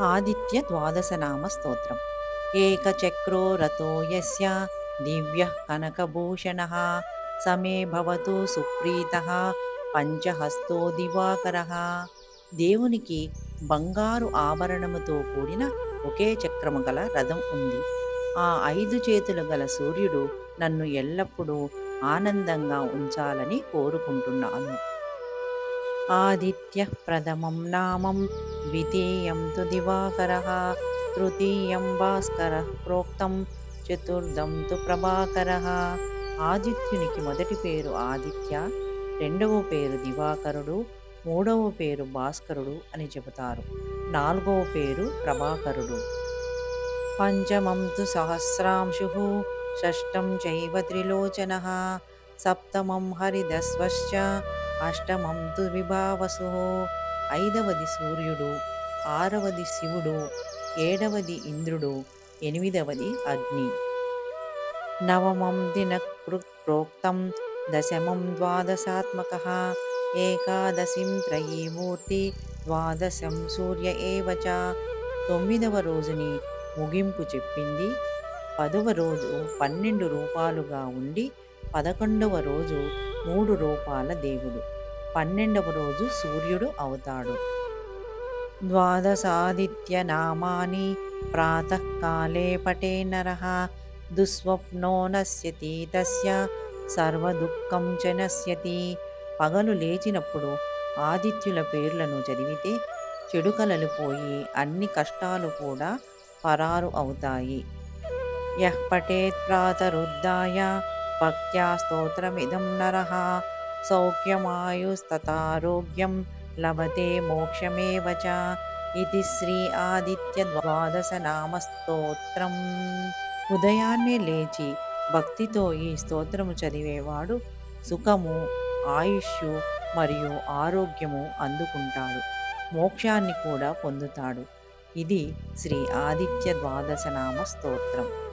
ఆదిత్య ద్వాదశనామ స్తోత్రం. ఏకచక్రో రథో యస్య దివ్యః కనకభూషణः సమే భవతు సుప్రీతः పంచహస్తో దివాకరः. దేవునికి బంగారు ఆభరణముతో కూడిన ఒకే చక్రము గల రథం ఉంది. ఆ ఐదు చేతులు గల సూర్యుడు నన్ను ఎల్లప్పుడూ ఆనందంగా ఉంచాలని కోరుకుంటున్నాను. ఆదిత్యः ప్రథమం నామం ద్వితీయం తు దివాకరः తృతీయం భాస్కరः ప్రోక్తం చతుర్థం తు ప్రభాకరः ఆదిత్యునికి మొదటి పేరు ఆదిత్య రెండవ పేరు దివాకరుడు మూడవ పేరు భాస్కరుడు అని చెబుతారు. నాలుగవ పేరు ప్రభాకరుడు. పంచమం తు సహస్రాంశు షష్టం చైవ త్రిలోచన సప్తమం హరిదస్వశ్చ అష్టమం దుర్విభావసు విభావసు ఐదవది సూర్యుడు ఆరవది శివుడు ఏడవది ఇంద్రుడు ఎనిమిదవది అగ్ని. నవమం దినకృత్ ప్రోక్తం దశమం ద్వాదశాత్మక ఏకాదశిం త్రయీమూర్తి ద్వాదశం సూర్య ఏవచ తొమ్మిదవ రోజుని ముగింపు చెప్పింది పదవ రోజు పన్నెండు రూపాలుగా ఉండి పదకొండవ రోజు మూడు రూపాల దేవుడు. పన్నెండవ రోజు సూర్యుడు అవుతాడు. ద్వాదశాదిత్య నామాని ప్రాతకాలే పటే నర. దుస్వప్నో నశ్యతి తస్య సర్వదుఃఖం చ నశ్యతి. పగలు లేచినప్పుడు ఆదిత్యుల పేర్లను చదివితే చెడు కలలు పోయి అన్ని కష్టాలు కూడా పరారు అవుతాయి. యః పఠేత్ ప్రాతరుద్ధాయ భక్త్యా స్తోత్రమిదం నరః సౌఖ్యమాయుస్తతారోగ్యం లభతే మోక్షమేవ చ ఇది శ్రీ ఆదిత్య ద్వాదశ నామ స్తోత్రం ఉదయాన్నే లేచి భక్తితో ఈ స్తోత్రము చదివేవాడు సుఖము ఆయుష్ మరియు ఆరోగ్యము అందుకుంటాడు. మోక్షాన్ని కూడా పొందుతాడు. ఇది శ్రీ ఆదిత్య ద్వాదశనామ స్తోత్రం.